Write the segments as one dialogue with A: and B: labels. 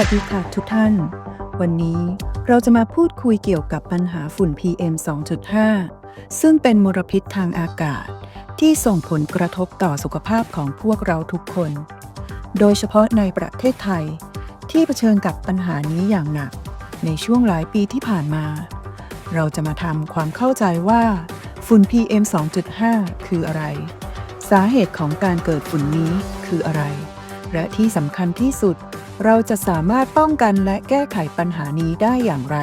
A: สวัสดีค่ะทุกท่าน วันนี้เราจะมาพูดคุยเกี่ยวกับปัญหาฝุ่น PM 2.5 ซึ่งเป็นมลพิษทางอากาศ ที่ส่งผลกระทบต่อสุขภาพของพวกเราทุกคน โดยเฉพาะในประเทศไทย ที่เผชิญกับปัญหานี้อย่างหนัก ในช่วงหลายปีที่ผ่านมา เราจะมาทำความเข้าใจว่าฝุ่น PM 2.5 คืออะไร สาเหตุของการเกิดฝุ่นนี้คืออะไร และที่สำคัญที่สุด เราจะสามารถป้องกันและแก้ไขปัญหานี้ได้อย่างไร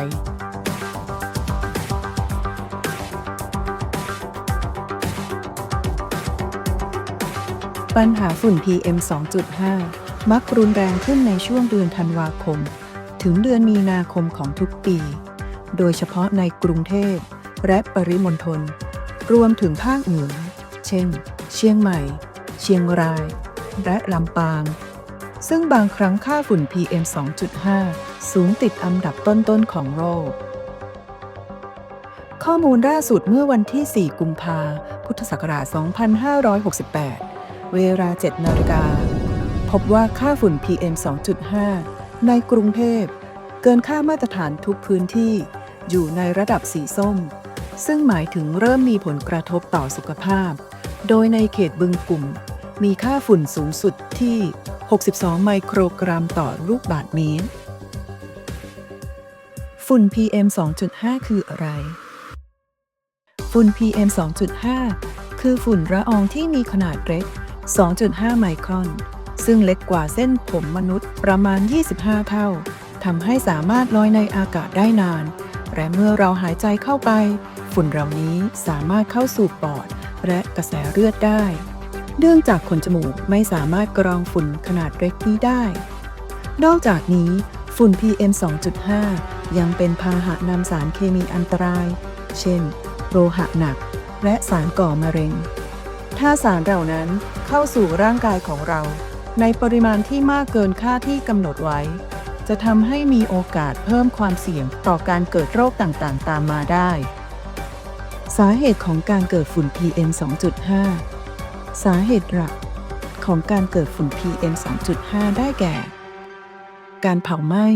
A: ปัญหาฝุ่น PM 2.5 มักรุนแรงขึ้นในช่วงเดือนธันวาคม ถึงเดือนมีนาคมของทุกปี โดยเฉพาะในกรุงเทพ และปริมณฑล รวมถึงภาคเหนือ เช่น เชียงใหม่ เชียงราย และลำปาง ซึ่งบางครั้งค่าฝุ่น PM 2.5 สูงติดอันดับต้นๆของโลก ข้อมูลล่าสุดเมื่อวันที่ 4 กุมภาพุทธศักราช 2568 เวลา 7 นาฬิกา พบว่าค่าฝุ่น PM 2.5 ในกรุงเทพ เกินค่ามาตรฐานทุกพื้นที่อยู่ในระดับสีส้ม ซึ่งหมายถึงเริ่มมีผลกระทบต่อสุขภาพ โดยในเขตบึงกลุ่ม มีค่าฝุ่นสูงสุดที่ 62 ไมโครกรัมต่อลูกบาศก์เมตร ฝุ่น PM 2.5 คืออะไร ฝุ่น PM 2.5 คือฝุ่นละอองที่มีขนาดเล็ก 2.5 ไมครอน ซึ่งเล็กกว่าเส้นผมมนุษย์ประมาณ 25 เท่า ทำให้สามารถลอยในอากาศได้นาน และเมื่อเราหายใจเข้าไป ฝุ่นเหล่านี้สามารถเข้าสู่ปอดและกระแสเลือดได้ เนื่องจากขนจมูกไม่สามารถกรองฝุ่นขนาดเล็กนี้ได้ นอกจากนี้ ฝุ่น PM 2.5 ยังเป็นพาหะนำสารเคมีอันตราย เช่น โลหะหนัก และสารก่อมะเร็ง ถ้าสารเหล่านั้นเข้าสู่ร่างกายของเรา ในปริมาณที่มากเกินค่าที่กำหนดไว้ จะทำให้มีโอกาสเพิ่มความเสี่ยงต่อการเกิดโรคต่างๆ ตามมาได้ สาเหตุของการเกิดฝุ่น PM 2.5 สาเหตุหลักของการเกิดฝุ่น PM 2.5 ได้แก่ การเผาไหม้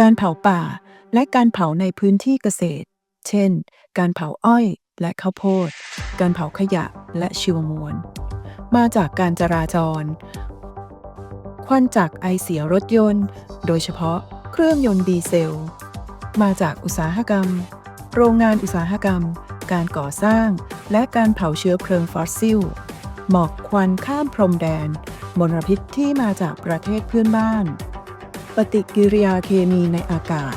A: การเผาป่า และการเผาในพื้นที่เกษตร เช่น การเผาอ้อยและข้าวโพด การเผาขยะและชีวมวล มาจากการจราจร ควันจากไอเสียรถยนต์ โดยเฉพาะเครื่องยนต์ดีเซล มาจากอุตสาหกรรม โรงงานอุตสาหกรรม การก่อสร้าง และการเผาเชื้อเพลิงฟอสซิล หมอกควันข้ามพรมแดน มลพิษที่มาจากประเทศเพื่อนบ้าน ปฏิกิริยาเคมีในอากาศ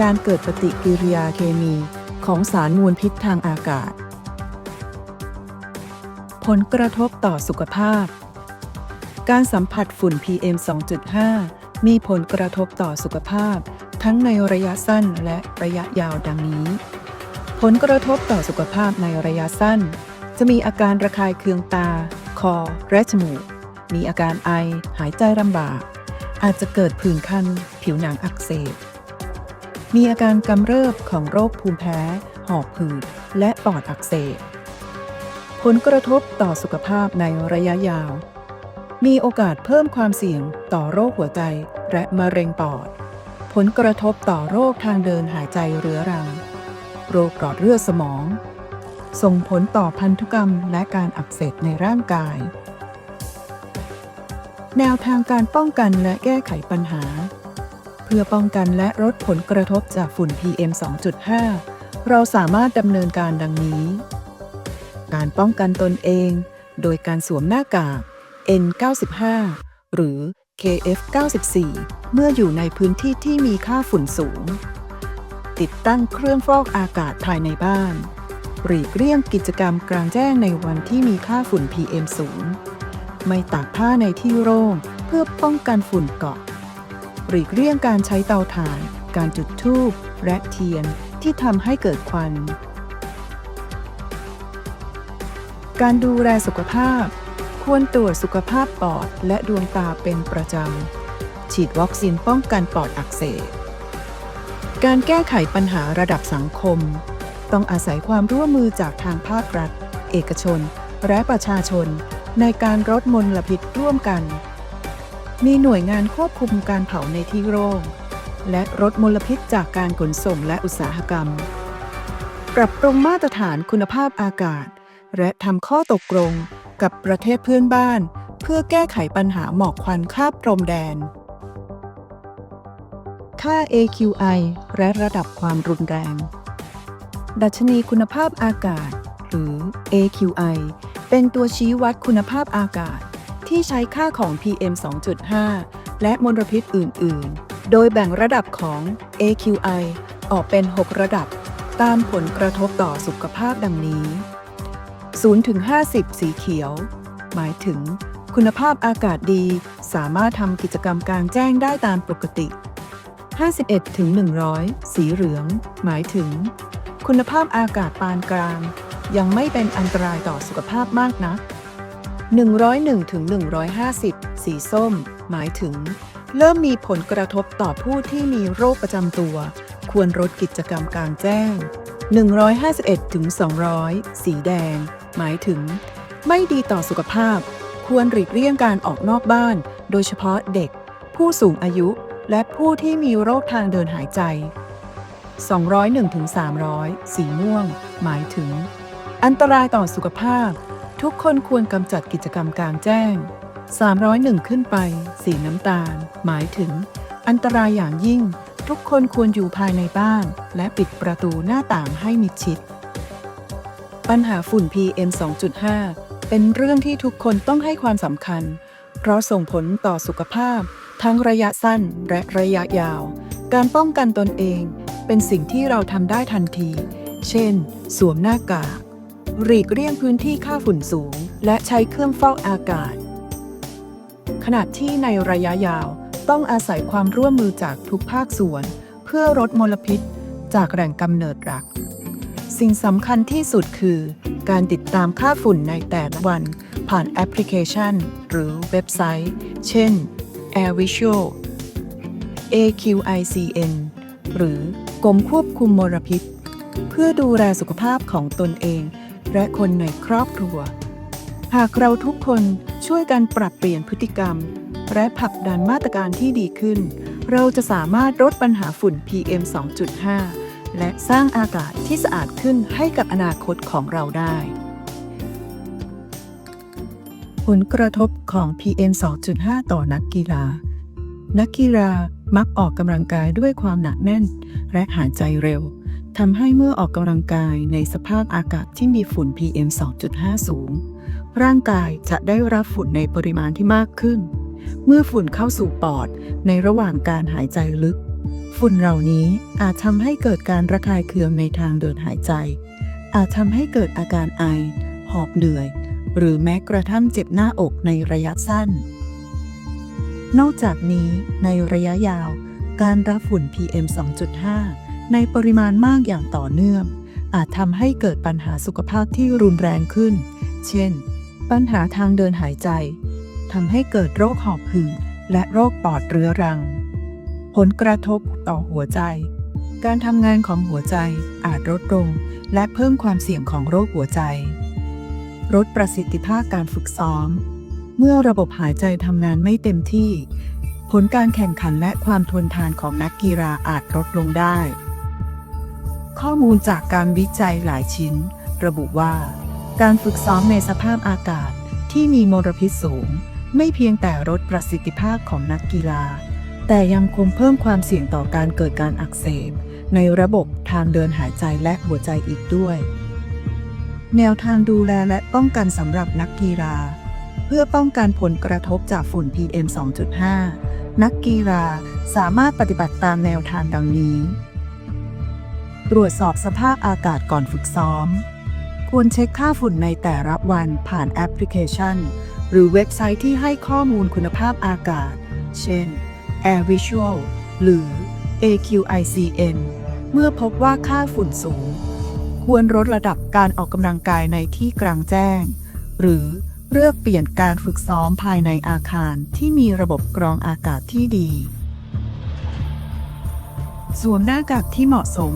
A: การเกิดปฏิกิริยาเคมีของสารมวลพิษทางอากาศ ผลกระทบต่อสุขภาพ การสัมผัสฝุ่น PM 2.5 มีผลกระทบต่อสุขภาพ ทั้งในระยะสั้นและระยะยาวดังนี้ ผลกระทบต่อสุขภาพในระยะสั้น จะมีอาการระคายเคืองตา คอ และจมูก มีอาการไอ หายใจลำบาก อาจจะเกิดผื่นคัน ผิวหนังอักเสบ มีอาการกำเริบของโรคภูมิแพ้ หอบหืด และปอดอักเสบ ผลกระทบต่อสุขภาพในระยะยาว มีโอกาสเพิ่มความเสี่ยงต่อโรคหัวใจ และมะเร็งปอด ผลกระทบต่อโรคทางเดินหายใจเรื้อรัง โรคหลอดเลือดสมอง ส่งผลต่อพันธุกรรมและการอักเสบในร่างกาย แนวทางการป้องกันและแก้ไขปัญหา เพื่อป้องกันและลดผลกระทบจากฝุ่น PM 2.5 เราสามารถดำเนินการดังนี้ การป้องกันตนเอง โดยการสวมหน้ากาก N95 หรือ KF94 เมื่ออยู่ในพื้นที่ที่มีค่าฝุ่นสูง ติดตั้งเครื่องฟอกอากาศภายในบ้าน หลีกเลี่ยงกิจกรรมกลางแจ้งในวันที่มีค่าฝุ่น PM สูงไม่ตากผ้าในที่โล่งเพื่อป้องกันฝุ่นเกาะ หลีกเลี่ยงการใช้เตาถ่าน การจุดธูปและเทียนที่ทำให้เกิดควัน การดูแลสุขภาพ ควรตรวจสุขภาพปอดและดวงตาเป็นประจำ ฉีดวัคซีนป้องกันปอดอักเสบ การแก้ไขปัญหาระดับสังคม ต้องอาศัยความร่วมมือจากทางภาครัฐ เอกชน และประชาชน ในการลดมลพิษร่วมกัน มีหน่วยงานควบคุมการเผาในที่โล่งและลดมลพิษจากการขนส่งและอุตสาหกรรม ปรับปรุงมาตรฐานคุณภาพอากาศ และทำข้อตกลงกับประเทศเพื่อนบ้าน เพื่อแก้ไขปัญหาหมอกควันข้ามพรมแดน ค่า AQI และระดับความรุนแรง ดัชนีคุณภาพอากาศ หรือ AQI เป็นตัวชี้วัดคุณภาพอากาศ ที่ใช้ค่าของ PM 2.5 และมลพิษอื่น ๆ โดยแบ่งระดับของ AQI ออกเป็น 6 ระดับ ตามผลกระทบต่อสุขภาพดังนี้ 0 ถึง 50 สีเขียว หมายถึง คุณภาพอากาศดี สามารถทำกิจกรรมกลางแจ้งได้ตามปกติ 51 ถึง 100 สีเหลือง หมายถึง คุณภาพอากาศปานกลาง ยังไม่เป็นอันตรายต่อสุขภาพมากนัก101ถึง150 สีส้ม หมายถึง เริ่มมีผลกระทบต่อผู้ที่มีโรคประจำตัว ควรลดกิจกรรมกลางแจ้ง 151ถึง200 สีแดง หมายถึง ไม่ดีต่อสุขภาพ ควรหลีกเลี่ยงการออกนอกบ้าน โดยเฉพาะเด็ก ผู้สูงอายุ และผู้ที่มีโรคทางเดินหายใจ 201ถึง300 สีม่วง หมายถึง อันตรายต่อสุขภาพ ทุกคนควรกำจัดกิจกรรมกลางแจ้ง 301 ขึ้นไป สีน้ำตาล หมายถึง อันตรายอย่างยิ่ง ทุกคนควรอยู่ภายในบ้าน และปิดประตูหน้าต่างให้มิดชิด ปัญหาฝุ่น PM 2.5 เป็นเรื่องที่ทุกคนต้องให้ความสำคัญ เพราะส่งผลต่อสุขภาพ ทั้งระยะสั้นและระยะยาว การป้องกันตนเอง เป็นสิ่งที่เราทำได้ทันที เช่น สวมหน้ากาก หลีกเลี่ยงพื้นที่ค่าฝุ่นสูง และใช้เครื่องฟอกอากาศ ขณะที่ในระยะยาวต้องอาศัยความร่วมมือจากทุกภาคส่วน เพื่อลดมลพิษ จากแหล่งกำเนิดหลัก สิ่งสำคัญที่สุดคือ การติดตามค่าฝุ่นในแต่ละวัน ผ่านแอปพลิเคชัน หรือเว็บไซต์ เช่น Air Visual AQICN หรือ กรมควบคุมมลพิษ เพื่อดูแลสุขภาพของตนเอง และคนในครอบครัว หากเราทุกคนช่วยกันปรับเปลี่ยนพฤติกรรม และผลักดันมาตรการที่ดีขึ้น เราจะสามารถลดปัญหาฝุ่น PM 2.5 และสร้างอากาศที่สะอาดขึ้นให้กับอนาคตของเราได้ ผลกระทบของ PM 2.5 ต่อนักกีฬา นักกีฬา มักออกกำลังกายด้วยความหนักแน่น และหายใจเร็วทำให้เมื่อออกกำลังกายในสภาพอากาศที่มีฝุ่น PM 2.5 สูง ร่างกายจะได้รับฝุ่นในปริมาณที่มากขึ้น เมื่อฝุ่นเข้าสู่ปอดในระหว่างการหายใจลึก ฝุ่นเหล่านี้อาจทำให้เกิดการระคายเคืองในทางเดินหายใจ อาจทำให้เกิดอาการไอ หอบเหนื่อย หรือแม้กระทั่งเจ็บหน้าอกในระยะสั้น นอกจากนี้ในระยะยาว การรับฝุ่น PM 2.5 ในปริมาณมากอย่างต่อเนื่อง อาจทำให้เกิดปัญหาสุขภาพที่รุนแรงขึ้น เช่น ปัญหาทางเดินหายใจทำให้เกิดโรคหอบหืดและโรคปอดเรื้อรัง ผลกระทบต่อหัวใจ การทำงานของหัวใจอาจลดลงและเพิ่มความเสี่ยงของโรคหัวใจลดประสิทธิภาพการฝึกซ้อม เมื่อระบบหายใจทำงานไม่เต็มที่ ผลการแข่งขันและความทนทานของนักกีฬาอาจลดลงได้ ข้อมูลจากการวิจัยหลายชิ้น ระบุว่า การฝึกซ้อมในสภาพอากาศที่มีมลพิษสูง ไม่เพียงแต่ลดประสิทธิภาพของนักกีฬา แต่ยังคงเพิ่มความเสี่ยงต่อการเกิดการอักเสบ ในระบบทางเดินหายใจและหัวใจอีกด้วย แนวทางดูแลและป้องกันสำหรับนักกีฬา พื่อป้องกันผลกระทบจากฝุ่น PM 2.5 นักกีฬาสามารถปฏิบัติตามแนวทางดังนี้ ตรวจสอบสภาพอากาศก่อนฝึกซ้อม ควรเช็คค่าฝุ่นในแต่ละวันผ่านแอปพลิเคชัน หรือเว็บไซต์ที่ให้ข้อมูลคุณภาพอากาศ เช่น Air Visual หรือ AQICN เมื่อพบว่าค่าฝุ่นสูง ควรลดระดับการออกกำลังกายในที่กลางแจ้ง หรือ เลือกเปลี่ยนการฝึกซ้อมภายในอาคารที่มีระบบกรองอากาศที่ดี สวมหน้ากากที่เหมาะสม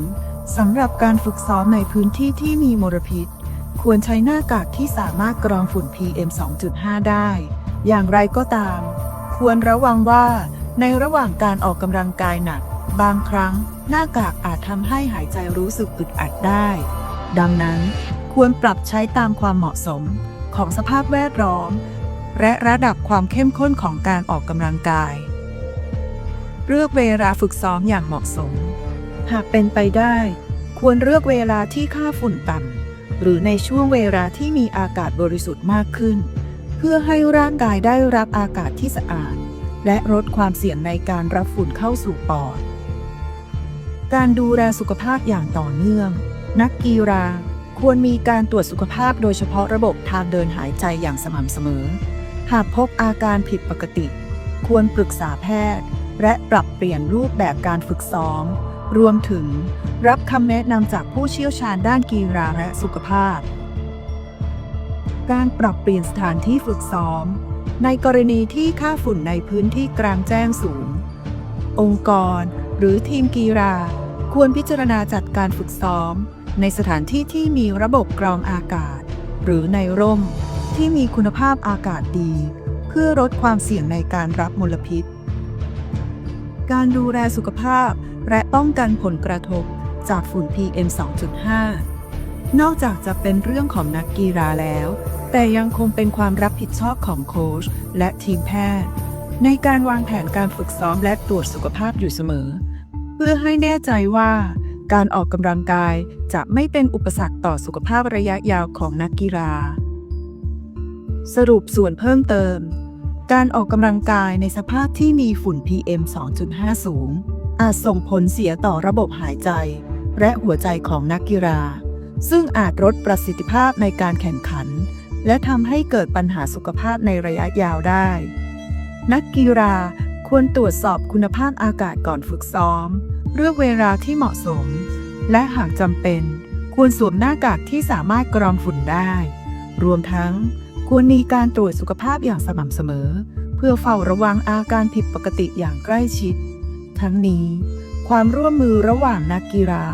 A: สำหรับการฝึกซ้อมในพื้นที่ที่มีมลพิษ ควรใช้หน้ากากที่สามารถกรองฝุ่น PM 2.5 ได้ อย่างไรก็ตามคควรระวังว่า ในระหว่างการออกกำลังกายหนัก บางครั้ง หน้ากากอาจทำให้หายใจรู้สึกอึดอัดได้ ดังนั้น ควรปรับใช้ตามความเหมาะสม ของสภาพแวดล้อม และระดับความเข้มข้นของการออกกำลังกาย เลือกเวลาฝึกซ้อมอย่างเหมาะสม หากเป็นไปได้ ควรเลือกเวลาที่ค่าฝุ่นต่ำหรือในช่วงเวลาที่มีอากาศบริสุทธิ์มากขึ้น เพื่อให้ร่างกายได้รับอากาศที่สะอาด และลดความเสี่ยงในการรับฝุ่นเข้าสู่ปอด การดูแลสุขภาพอย่างต่อเนื่อง นักกีฬา ควรมีการตรวจสุขภาพโดยเฉพาะระบบทางเดินหายใจอย่างสม่ำเสมอ หากพบอาการผิดปกติ ควรปรึกษาแพทย์ และปรับเปลี่ยนรูปแบบการฝึกซ้อม รวมถึงรับคำแนะนำจากผู้เชี่ยวชาญด้านกีฬาและสุขภาพ การปรับเปลี่ยนสถานที่ฝึกซ้อม ในกรณีที่ค่าฝุ่นในพื้นที่กลางแจ้งสูง องค์กร หรือทีมกีฬาควรพิจารณาจัดการฝึกซ้อม ในสถานที่ที่มีระบบกรองอากาศ หรือในร่มที่มีคุณภาพอากาศดี เพื่อลดความเสี่ยงในการรับมลพิษ การดูแลสุขภาพและป้องกันผลกระทบจากฝุ่น PM 2.5 นอกจากจะเป็นเรื่องของนักกีฬาแล้ว แต่ยังคงเป็นความรับผิดชอบของโค้ชและทีมแพทย์ ในการวางแผนการฝึกซ้อมและตรวจสุขภาพอยู่เสมอ เพื่อให้แน่ใจว่า การออกกำลังกายจะไม่เป็นอุปสรรคต่อสุขภาพระยะยาวของนักกีฬา สรุปส่วนเพิ่มเติม การออกกำลังกายในสภาพที่มีฝุ่น PM 2.5 สูง อาจส่งผลเสียต่อระบบหายใจ และหัวใจของนักกีฬา ซึ่งอาจลดประสิทธิภาพในการแข่งขัน และทำให้เกิดปัญหาสุขภาพในระยะยาวได้ นักกีฬาควรตรวจสอบคุณภาพอากาศก่อนฝึกซ้อม เลือกเวลาที่เหมาะสม และหากจำเป็น ควรสวมหน้ากากที่สามารถกรองฝุ่นได้ รวมทั้งควรมีการตรวจสุขภาพอย่างสม่ำเสมอ เพื่อเฝ้าระวังอาการผิดปกติอย่างใกล้ชิด ทั้งนี้ ความร่วมมือระหว่างนักกีฬา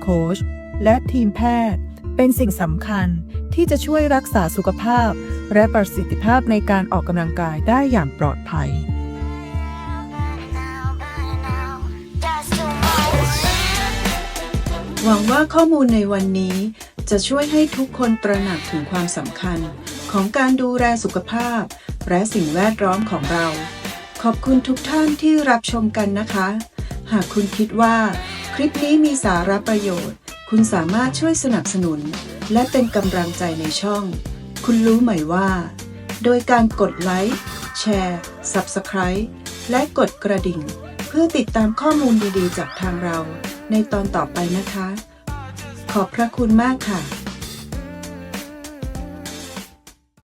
A: โค้ชและทีมแพทย์ เป็นสิ่งสำคัญที่จะช่วยรักษาสุขภาพ และประสิทธิภาพในการออกกำลังกายได้อย่างปลอดภัย หวังว่าข้อมูลในวันนี้จะช่วยให้ทุกคนตระหนักถึงความสำคัญ ของการดูแลสุขภาพ และสิ่งแวดล้อมของเรา ขอบคุณทุกท่านที่รับชมกันนะคะ หากคุณคิดว่า คลิปนี้มีสาระประโยชน์ คุณสามารถช่วยสนับสนุน และเป็นกำลังใจในช่อง คุณรู้ไหมว่า โดยการกดไลค์แชร์ Subscribe และกดกระดิ่ง เพื่อติดตามข้อมูลดีๆ จากทางเรา ในตอนต่อไปนะคะ ขอบพระคุณมากค่ะ